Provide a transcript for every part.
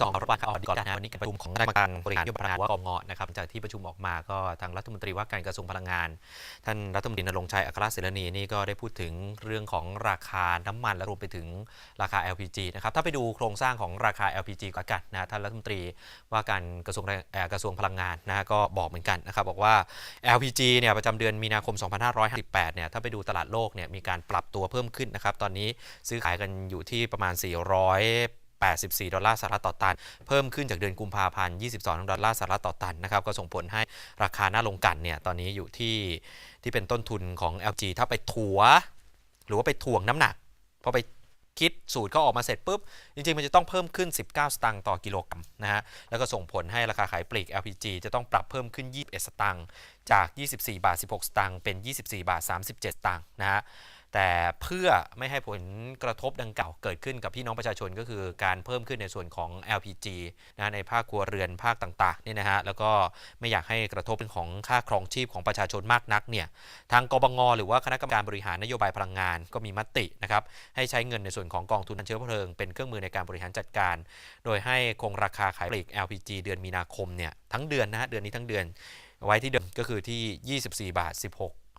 สองรบัตรออดก่อนนะวันนี้การประชุมของคณะกรรมการบริหารนโยบพลังงานว่ากมงนะครับจากที่ประชุมออกมาก็ทางรัฐมนตรีว่าการกระทรวงพลังงาน ท่านรัฐมนตรีนรงชัยอัครเสรณีนี่ก็ได้พูดถึงเรื่องของราคาน้ำมันและรวมไปถึงราคา LPG นะครับถ้าไปดูโครงสร้างของราคา LPG ก็กันนะท่านรัฐมนตรีว่าการกระทรวงกระทรวงพลังงานนะก็บอกเหมือนกันนะครับบอกว่า LPG เนี่ยประจำเดือนมีนาคม 2558 เนี่ยถ้าไปดูตลาดโลกเนี่ยมีการปรับตัวเพิ่มขึ้นนะครับตอนนี้ซื้อขายกันอยู่ที่ประมาณ 84 ดอลลาร์สหรัฐต่อตัน เพิ่มขึ้นจากเดือนกุมภาพันธ์ 22 ดอลลาร์สหรัฐต่อตันนะครับก็ส่งผลให้ราคาหน้าลงกันเนี่ยตอนนี้อยู่ที่ที่เป็นต้นทุนของ LG ถ้าไปถัว หรือว่าไปถ่วงน้ำหนักพอไปคิดสูตรเขาออกมาเสร็จปุ๊บ จริง ๆ มันจะต้องเพิ่มขึ้น 19 สตางค์ต่อกิโลกรัมนะฮะ แล้วก็ส่งผลให้ราคาขายปลีก LPG จะต้องปรับเพิ่มขึ้น 21 สตางค์จาก 24 บาท 16 สตางค์เป็น 24 บาท 37 สตางค์นะฮะ แต่เพื่อไม่ให้ผลกระทบดังกล่าวเกิดขึ้นกับพี่น้องประชาชนก็คือการเพิ่มขึ้นในส่วนของ LPG นะในภาคครัวเรือนภาคต่างๆเนี่ยนะฮะแล้วก็ไม่อยากให้กระทบเรื่องของค่าครองชีพของประชาชนมากนักเนี่ยทางกบงหรือว่าคณะกรรมการบริหารนโยบายพลังงานก็มีมตินะครับให้ใช้เงินในส่วนของกองทุนน้ำเชื้อเพลิงเป็นเครื่องมือในการบริหารจัดการ โดยให้คงราคาขายปลีก LPG เดือนมีนาคมเนี่ยทั้งเดือนนะฮะเดือนนี้ทั้งเดือน ไว้ที่เดิมก็คือที่ 24 บาท 16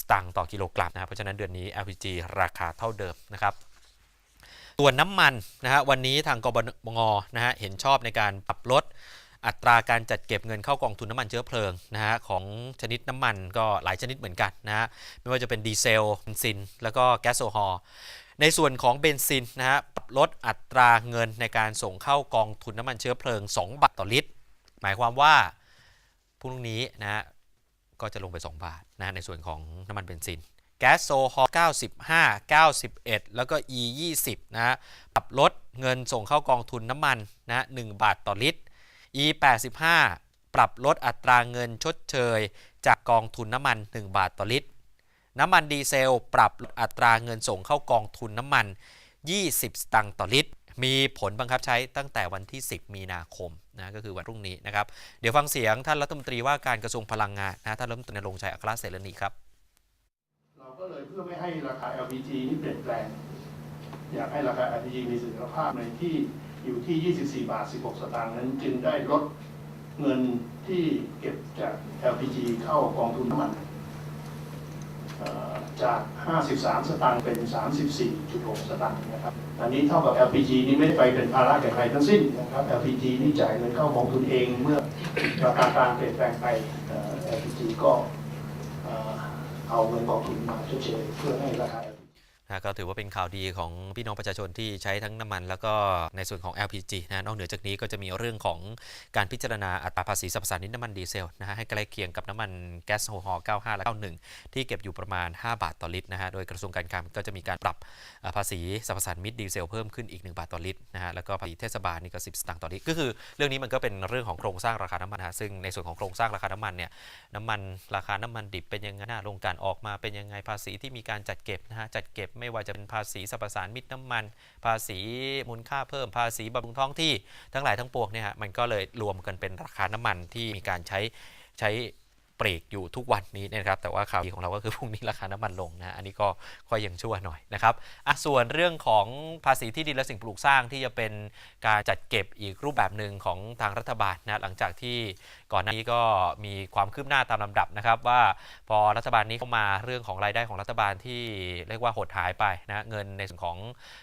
สตางค์ต่อกิโลกรัมนะครับเพราะฉะนั้นเดือนนี้ LPG ราคาเท่าเดิมนะครับส่วน้ำมันนะฮะวันนี้ทางกบงนะฮะเห็นชอบในการปรับลดอัตราการจัดเก็บเงินเข้ากองทุนน้ำมันเชื้อเพลิงนะฮะของชนิดน้ำมันก็หลายชนิดเหมือนกันนะฮะไม่ว่าจะเป็นดีเซลเบนซิน แล้วก็แก๊สโซฮอล์ในส่วนของเบนซินนะฮะปรับลดอัตราเงินในการส่งเข้ากองทุนน้ำมันเชื้อเพลิง 2 บาทต่อลิตร หมายความว่าพรุ่งนี้นะฮะ ก็จะลงไป 2 บาทนะฮะในส่วนของน้ำมันเบนซิน แก๊สโซฮอล์95 91 แล้วก็ E 20นะฮะปรับลดเงินส่งเข้ากองทุนน้ำมันนะ1บาทต่อลิตร E 85ปรับลดอัตราเงินชดเชย จากกองทุนน้ำมัน 1 บาทต่อลิตร น้ำมันดีเซล ปรับอัตราเงินส่งเข้ากองทุนน้ำมัน 20 สตางค์ต่อลิตร มีผลบังคับใช้ตั้งแต่วันที่ 10 มีนาคมนะก็คือวันพรุ่งนี้นะครับ เดี๋ยวฟังเสียงท่านรัฐมนตรีว่าการกระทรวงพลังงานนะท่านรัฐมนตรีณรงชัยอัครเสรณีครับเราก็เลยเพื่อไม่ให้ราคา LPG นี่เปลี่ยนแปลง อยากให้ราคา LPG มีเสถียรภาพในที่อยู่ที่ 24 บาท 16 สตางค์นั้น จึงได้ลดเงินที่เก็บจาก LPG เข้ากองทุนน้ำมัน จาก 53 สตางค์เป็น 34.6 สตางค์นะครับอันนี้เท่ากับ LPG นี่ไม่ได้ไปเป็นภาระแก่ใครทั้งสิ้นนะครับ LPG นี่จ่ายเงินเข้ากองทุนเองเมื่อราคากลางเปลี่ยนแปลงไป LPG ก็เอาเงินกองทุนมาชดเชยเพื่อให้ราคา นะก็ถือว่าเป็นข่าวดีของพี่น้องประชาชนที่ใช้ทั้งน้ำมัน แล้วก็ในส่วนของ LPG นะนอกเหนือจากนี้ก็จะมีเรื่องของการพิจารณาอัตราภาษีสรรพสามิตน้ำมันดีเซลนะฮะให้ใกล้เคียงกับน้ำมันแก๊สโซฮอล์95 และ 91 ที่เก็บอยู่ประมาณ 5 บาทต่อลิตรนะฮะโดยกระทรวงการคลังก็จะมีการปรับภาษีสรรพสามิตดีเซลเพิ่มขึ้นอีก 1 บาทต่อลิตรนะฮะแล้วก็ภาษีเทศบาลนี่ก็ 10 สตางค์ต่อลิตรก็คือ เรื่องนี้มันก็เป็นเรื่องของโครงสร้างราคาน้ำมันะฮะซึ่งในส่วนของโครงสร้างราคาน้ำมันเนี่ยน้ำมันราคาน้ำมันดิบเป็นยังไงหน้าลงการออกมาเป็นยังไงภาษีที่มีการจัดเก็บนะฮะจัดเก็บไม่ว่าจะเป็นภาษีสรรพสารมิตรน้ำมัน ภาษีมูลค่าเพิ่มภาษีบำรุงท้องที่ทั้งหลายทั้งปวงเนี่ยฮะมันก็เลยรวมกันเป็นราคาน้ำมันที่มีการใช้ใช้ ปลีกอยู่ทุกวันนี้นะครับ แต่ว่าข่าวดีของเราก็คือพรุ่งนี้ราคาน้ำมันลงนะ อันนี้ก็ค่อยยังชั่วหน่อยนะครับอะส่วนเรื่องของภาษีที่ดินและสิ่งปลูกสร้างที่จะเป็นการจัดเก็บอีกรูปแบบหนึ่งของทางรัฐบาลนะหลังจากที่ก่อนหน้านี้ก็มีความคืบหน้าตามลำดับนะครับ ว่าพอรัฐบาลนี้เข้ามาเรื่องของรายได้ของรัฐบาลที่เรียกว่าหดหายไปนะเงินในส่วนของ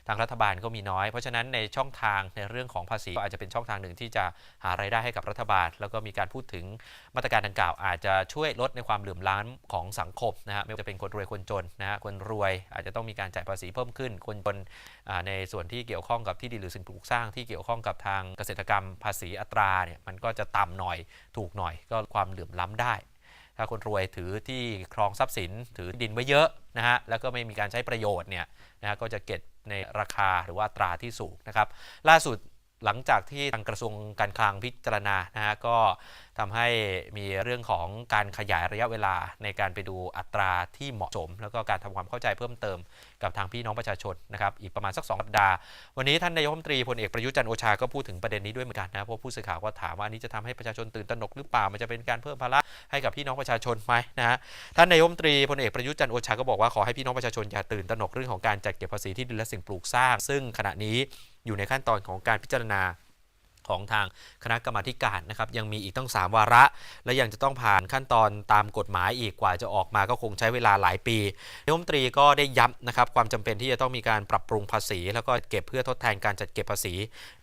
ทางรัฐบาลก็มีน้อย เพราะฉะนั้นในช่องทางในเรื่องของภาษีก็อาจจะเป็นช่องทางหนึ่งที่จะหารายได้ให้กับรัฐบาล แล้วก็มีการพูดถึงมาตรการดังกล่าวอาจจะช่วยลดในความเหลื่อมล้ำของสังคมนะฮะไม่ว่าจะเป็นคนรวยคนจนนะฮะคนรวยอาจจะต้องมีการจ่ายภาษีเพิ่มขึ้น คนจนในส่วนที่เกี่ยวข้องกับที่ดินหรือสิ่งปลูกสร้างที่เกี่ยวข้องกับทางเกษตรกรรมภาษีอัตราเนี่ยมันก็จะต่ำหน่อยถูกหน่อย ก็ความเหลื่อมล้ำได้ถ้าคนรวยถือที่ครองทรัพย์สินถือดินไว้เยอะนะฮะแล้วก็ไม่มีการใช้ประโยชน์เนี่ยนะฮะก็จะเก็บในราคาหรือว่าตราที่สูงนะครับ ล่าสุด หลังจากที่ทางกระทรวงการคลังพิจารณานะฮะก็ทำให้มีเรื่องของการขยายระยะเวลาในการไปดูอัตราที่เหมาะสม แล้วก็การทำความเข้าใจเพิ่มเติมกับทางพี่น้องประชาชนนะครับอีกประมาณสัก 2 สัปดาห์ วันนี้ท่านนายกรัฐมนตรีพลเอกประยุทธ์จันโอชาก็พูดถึงประเด็นนี้ด้วยเหมือนกันนะเพราะผู้สื่อข่าวก็ถามว่าอันนี้จะทำให้ประชาชนตื่นตระหนกหรือเปล่ามันจะเป็นการเพิ่มภาระให้กับพี่น้องประชาชนไหมนะฮะท่านนายกรัฐมนตรีพลเอกประยุทธ์จันโอชาก็บอกว่าขอให้พี่น้องประชาชนอย่าตื่นตระหนกเรื่องของการจัดเก็บภาษีที่ดินและสิ่งปลูกสร้าง ซึ่งขณะนี้ อยู่ในขั้นตอนของการพิจารณา ของทางคณะกรรมาธิการนะครับยังมีอีกต้อง3 วาระ และยังจะต้องผ่านขั้นตอนตามกฎหมายอีกกว่าจะออกมาก็คงใช้เวลาหลายปีนายกรัฐมนตรีก็ได้ย้ำนะครับความจำเป็นที่จะต้องมีการปรับปรุงภาษี แล้วก็เก็บเพื่อทดแทนการจัดเก็บภาษี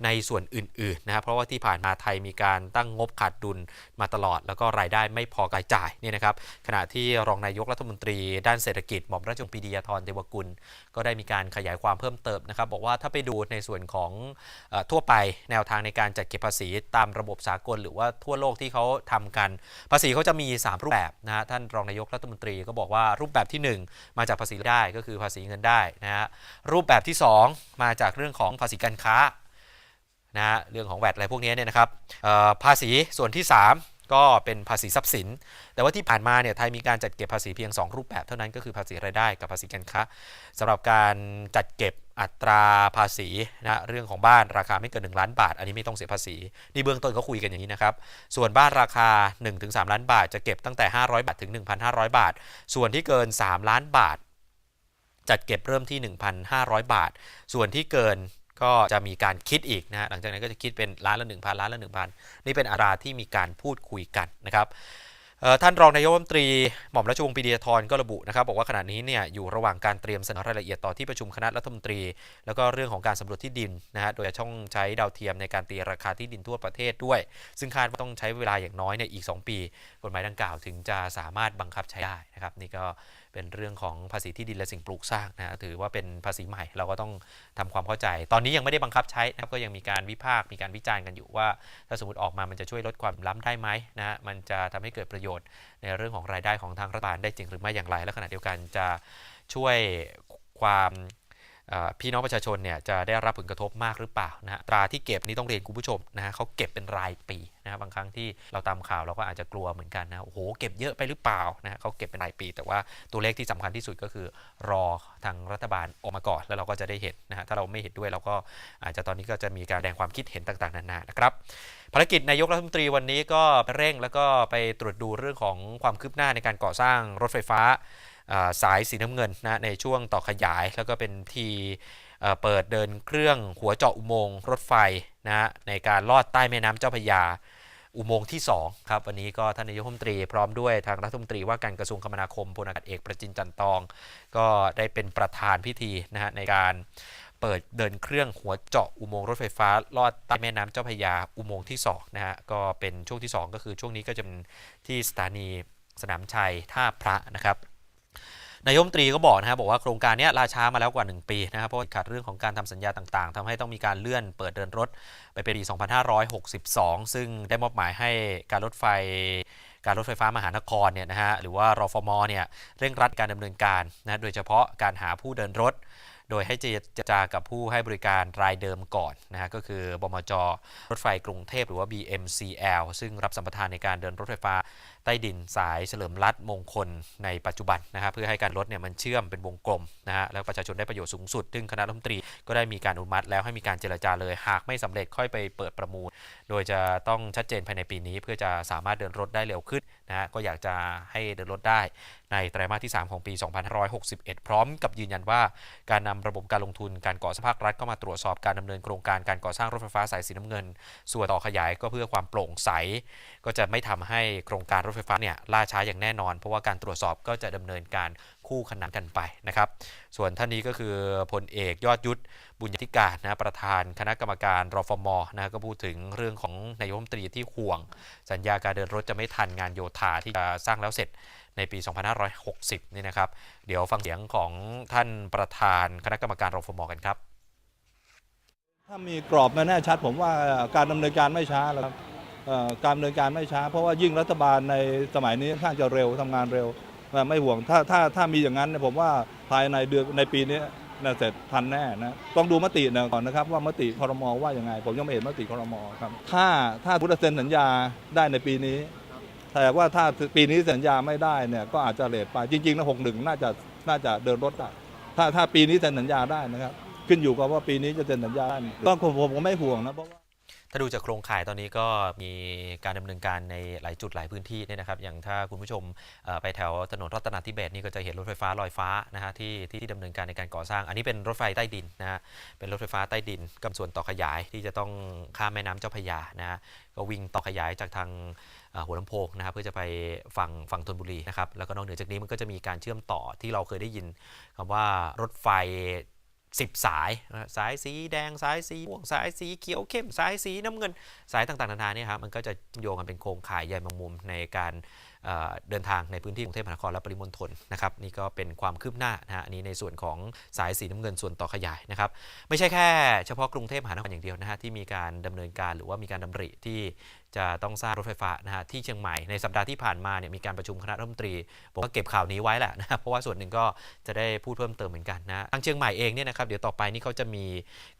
ในส่วนอื่นๆนะครับเพราะว่าที่ผ่านมาไทยมีการตั้งงบขาดดุลมาตลอด แล้วก็รายได้ไม่พอรายจ่ายเนี่ยนะครับขณะที่รองนายกรัฐมนตรีด้านเศรษฐกิจหม่อมราชวงศ์ปีดียาธรเทวกุล ก็ได้มีการขยายความเพิ่มเติมนะครับบอกว่าถ้าไปดูในส่วนของอทั่วไปแนวทางในการจัดเก็บภาษีตามระบบสากล หรือว่าทั่วโลกที่เขาทำกัน ภาษีเขาจะมี 3 รูปแบบนะฮะท่านรองนายกรัฐมนตรีก็บอกว่ารูปแบบทีหนึ่1 มาจากภาษีได้ก็คือภาษีเงินได้นะฮะรูปแบบที่ 2 มาจากเรื่องของภาษีการค้านะฮะเรื่องของแวดอะไรพวกนี้เนี่ยนะครับภาษีส่วนที่ 3 ก็เป็นภาษีทรัพย์สิน แต่ว่าที่ผ่านมาเนี่ยไทยมีการจัดเก็บภาษีเพียง 2 รูปแบบเท่านั้นก็คือภาษีรายได้กับภาษีการค้าสำหรับการจัดเก็บอัตราภาษีนะเรื่องของบ้านราคาไม่เกิน 1 ล้านบาท อันนี้ไม่ต้องเสียภาษีนี่เบื้องต้นเขาคุยกันอย่างนี้นะครับ ส่วนบ้านราคา 1-3 ล้านบาท จะเก็บตั้งแต่ 500 บาทถึง 1,500 บาท ส่วนที่เกิน 3 ล้านบาทจัดเก็บเริ่มที่ 1,500 บาท ส่วนที่เกิน ก็จะมีการคิดอีกนะฮะหลังจากนั้นก็จะคิดเป็นล้านละ1,000ล้านละ1,000 นี่เป็นอัตราที่มีการพูดคุยกันนะครับท่านรองนายกรัฐมนตรีหม่อมราชวงศ์ปรีดียาธรก็ระบุนะครับบอกว่าขณะนี้เนี่ยอยู่ระหว่างการเตรียมเสนอรายละเอียดต่อที่ประชุมคณะรัฐมนตรี แล้วก็เรื่องของการสำรวจที่ดินนะฮะโดยจะช่องใช้ดาวเทียมในการตีราคาที่ดินทั่วประเทศด้วย ซึ่งคาดว่าต้องใช้เวลาอย่างน้อยเนี่ยอีก 2 ปี กฎหมายดังกล่าวถึงจะสามารถบังคับใช้ได้นะครับนี่ก็ เป็นเรื่องของภาษีที่ดินและสิ่งปลูกสร้างนะถือว่าเป็นภาษีใหม่เราก็ต้องทำความเข้าใจ ตอนนี้ยังไม่ได้บังคับใช้นะครับก็ยังมีการวิพากษ์มีการวิจารณ์กันอยู่ว่า ถ้าสมมติออกมามันจะช่วยลดความล้ำได้ไหมนะมันจะทำให้เกิดประโยชน์ในเรื่องของรายได้ของทางรัฐบาลได้จริงหรือไม่อย่างไรและขณะเดียวกันจะช่วยความ พี่น้องประชาชนเนี่ยจะได้รับผลกระทบมากหรือเปล่านะฮะตราที่เก็บนี่ต้องเรียนคุณผู้ชมนะฮะเขาเก็บเป็นรายปีนะฮะบางครั้งที่เราตามข่าวเราก็อาจจะกลัวเหมือนกันนะโอ้โหเก็บเยอะไปหรือเปล่านะฮะเขาเก็บเป็นรายปี แต่ว่าตัวเลขที่สำคัญที่สุดก็คือรอทางรัฐบาลออกมาก่อนแล้วเราก็จะได้เห็นนะฮะถ้าเราไม่เห็นด้วยเราก็อาจจะตอนนี้ก็จะมีการแสดงความคิดเห็นต่างๆนานานะครับภารกิจนายกรัฐมนตรีวันนี้ก็ไปเร่งแล้วก็ไปตรวจดูเรื่องของความคืบหน้าในการก่อสร้างรถไฟฟ้า สายสีน้ำเงินนะในช่วงต่อขยาย แล้วก็เป็นทีเอ่เปิดเดินเครื่องหัวเจาะอุโมงค์รถไฟนะในการลอดใต้แม่น้ำเจ้าพยาอุโมงค์ที่2ครับวันนี้ก็ท่านนายกรัฐมนตรีพร้อมด้วยทางรัฐมนตรีว่าการกระทรวงคมนาคมพลอากาศเอกประจินจันทร์ตอง ก็ได้เป็นประธานพิธีนะฮะในการเปิดเดินเครื่องหัวเจาะอุโมงค์รถไฟฟ้า ลอดใต้แม่น้ำเจ้าพยาอุโมงค์ที่2นะฮะก็เป็นช่วงที่ 2 ก็คือช่วงนี้ก็จะเป็นที่สถานีสนามชัยท่าพระนะครับ นายมตรีก็บอกนะครับบอกว่าโครงการนี้ล่าช้ามาแล้วกว่า 1 ปีนะครับเพราะขาดเรื่องของการทำสัญญาต่างๆทำให้ต้องมีการเลื่อนเปิดเดินรถไปเป็นปี 2562 ซึ่งได้มอบหมายให้การรถไฟการรถไฟฟ้ามหานครเนี่ยนะฮะหรือว่ารฟมเนี่ยเร่งรัดการดำเนินการนะโดยเฉพาะการหาผู้เดินรถ โดยให้เจรจากับผู้ให้บริการรายเดิมก่อนนะฮะก็คือบมจ รถไฟกรุงเทพหรือว่า BMCL ซึ่งรับสัมปทานในการเดินรถไฟฟ้าใต้ดินสายเฉลิมรัฐมงคลในปัจจุบันนะครับเพื่อให้การรถเนี่ยมันเชื่อมเป็นวงกลมนะฮะแล้วประชาชนได้ประโยชน์สูงสุด ซึ่งคณะรัฐมนตรีก็ได้มีการอนุมัติ แล้วให้มีการเจรจาเลย หากไม่สำเร็จค่อยไปเปิดประมูล โดยจะต้องชัดเจนภายในปีนี้ เพื่อจะสามารถเดินรถได้เร็วขึ้นนะฮะก็อยากจะให้เดินรถได้ในไตรมาสที่ 3 ของปี 2561 พร้อมกับยืนยันว่าการนำระบบการลงทุนการก่อสร้างภาครัฐก็มาตรวจสอบการดำเนินโครงการการก่อสร้างรถไฟฟ้าสายสีน้ำเงิน ส่วนต่อขยายก็เพื่อความโปร่งใส ก็จะไม่ทำให้โครงการรถไฟฟ้าเนี่ยล่าช้าอย่างแน่นอน เพราะว่าการตรวจสอบก็จะดำเนินการ คู่ขนานกันไปนะครับ ส่วนท่านนี้ก็คือพลเอกยอดยุทธบุญญาธิการนะประธานคณะกรรมการรฟมนะก็พูดถึงเรื่องของนายกรัฐมนตรีที่ห่วง สัญญาการเดินรถจะไม่ทันงานโยธาที่จะสร้างแล้วเสร็จในปี 2560 นี่นะครับ เดี๋ยวฟังเสียงของท่านประธานคณะกรรมการรฟมกันครับ ถ้ามีกรอบมาแน่ชัดผมว่าการดำเนินการไม่ช้าแล้วครับการดำเนินการไม่ช้า เพราะว่ายิ่งรัฐบาลในสมัยนี้ค่อนข้างจะเร็วทำงานเร็ว ไม่ห่วงถ้าถ้าถ้ามีอย่างนั้นเนี่ยผมว่าภายในเดือนในปีนี้น่าเสร็จทันแน่นะต้องดูมตินะก่อนนะครับ ว่ามติครมว่ายังไง ผมยังไม่เห็นมติครมครับ ถ้าถ้าพุทธเซ็นสัญญาได้ในปีนี้ แต่ว่าถ้าปีนี้สัญญาไม่ได้เนี่ยก็อาจจะเลทไปจริงๆนะหกหนึ่งน่าจะน่าจะเดินรถได้ถ้าถ้าปีนี้เซ็นสัญญาได้นะครับ ขึ้นอยู่กับว่าปีนี้จะเซ็นสัญญาได้ก็ผมผมก็ไม่ห่วงนะเพราะว่า ถ้าดูจากโครงข่ายตอนนี้ก็มีการดำเนินการในหลายจุดหลายพื้นที่เนี่ยนะครับ อย่างถ้าคุณผู้ชมไปแถวถนนรัตนทิเบศนี่ก็จะเห็นรถไฟฟ้าลอยฟ้านะฮะที่ที่ที่ดำเนินการในการก่อสร้าง อันนี้เป็นรถไฟใต้ดินนะฮะเป็นรถไฟฟ้าใต้ดินกับส่วนต่อขยายที่จะต้องข้ามแม่น้ำเจ้าพระยานะฮะก็วิ่งต่อขยายจากทางหัวลำโพงนะครับเพื่อจะไปฝั่งฝั่งธนบุรีนะครับแล้วก็นอกเหนือจากนี้มันก็จะมีการเชื่อมต่อที่เราเคยได้ยินคำว่ารถไฟ 10 สายนะสายสีแดงสายสีม่วงสายสีเขียวเข้มสายสีน้ำเงิน สายต่างๆนานาเนี่ยครับมันก็จะโยงกันเป็นโครงข่ายใยแมงมุมในการ เดินทางในพื้นที่กรุงเทพมหานครและปริมณฑลนะครับนี่ก็เป็นความคืบหน้านะฮะอันนี้ในส่วนของสายสีน้ำเงินส่วนต่อขยายนะครับไม่ใช่แค่เฉพาะกรุงเทพมหานครอย่างเดียวนะฮะที่มีการดำเนินการหรือว่ามีการดำริที่จะต้องสร้างรถไฟฟ้านะฮะที่เชียงใหม่ในสัปดาห์ที่ผ่านมาเนี่ยมีการประชุมคณะรัฐมนตรีผมก็เก็บข่าวนี้ไว้แหละนะเพราะว่าส่วนหนึ่งก็จะได้พูดเพิ่มเติมเหมือนกันนะทางเชียงใหม่เองเนี่ยนะครับเดี๋ยวต่อไปนี่เขาจะมี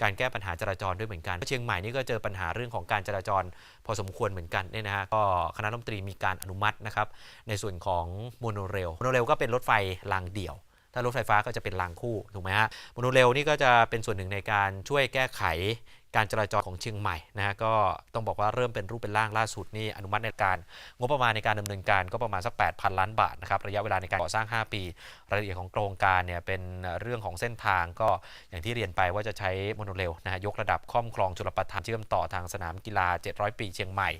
การแก้ปัญหาจราจรด้วยเหมือนกันเชียงใหม่นี่ก็เจอปัญหาเรื่องของการจราจรพอสมควรเหมือนกันเนี่ยนะฮะก็คณะรัฐมนตรีมีการอนุมัตินะครับในส่วนของโมโนเรลโมโนเรลก็เป็นรถไฟรางเดี่ยว ถ้ารถไฟฟ้าก็จะเป็นรางคู่ถูกไหมฮะโมโนเรลนี่ก็จะเป็นส่วนหนึ่งในการช่วยแก้ไข การจราจรของเชียงใหม่นะฮะก็ต้องบอกว่าเริ่มเป็นรูปเป็นร่างล่าสุดนี่อนุมัติในการงบประมาณในการดำเนินการก็ประมาณสัก 8,000 ล้านบาทนะครับระยะเวลาในการก่อสร้าง 5 ปี รายละเอียดของโครงการเนี่ยเป็นเรื่องของเส้นทางก็อย่างที่เรียนไปว่าจะใช้โมโนเรลนะฮะยกระดับข้อมคลองชลประทานเชื่อมต่อทางสนามกีฬา 700 ปีเชียงใหม่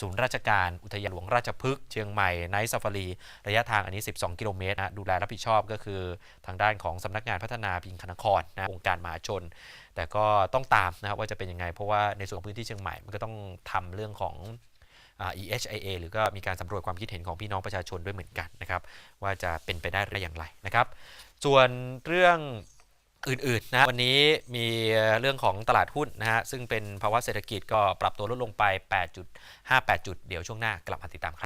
ศูนย์ราชการอุทยานหลวงราชพฤกษ์เชียงใหม่ไนท์ซาฟารีระยะทางอันนี้ 12 กิโลเมตรนะดูแลรับผิดชอบก็คือทางด้านของสำนักงานพัฒนาพิงคณครนะองค์การมหาชน แต่ก็ต้องตามนะครับว่าจะเป็นยังไง เพราะว่าในส่วนของพื้นที่เชียงใหม่มันก็ต้องทำเรื่องของอ EHIA หรือก็มีการสำรวจความคิดเห็นของพี่น้องประชาชนด้วยเหมือนกันนะครับ ว่าจะเป็นไปได้หรืออย่างไรนะครับ ส่วนเรื่องอื่นๆนะวันนี้มีเรื่องของตลาดหุ้นนะฮะซึ่งเป็นภาวะเศรษฐกิจก็ปรับตัวลดลงไป 8.58 จุด เดี๋ยวช่วงหน้ากลับมาติดตามครับ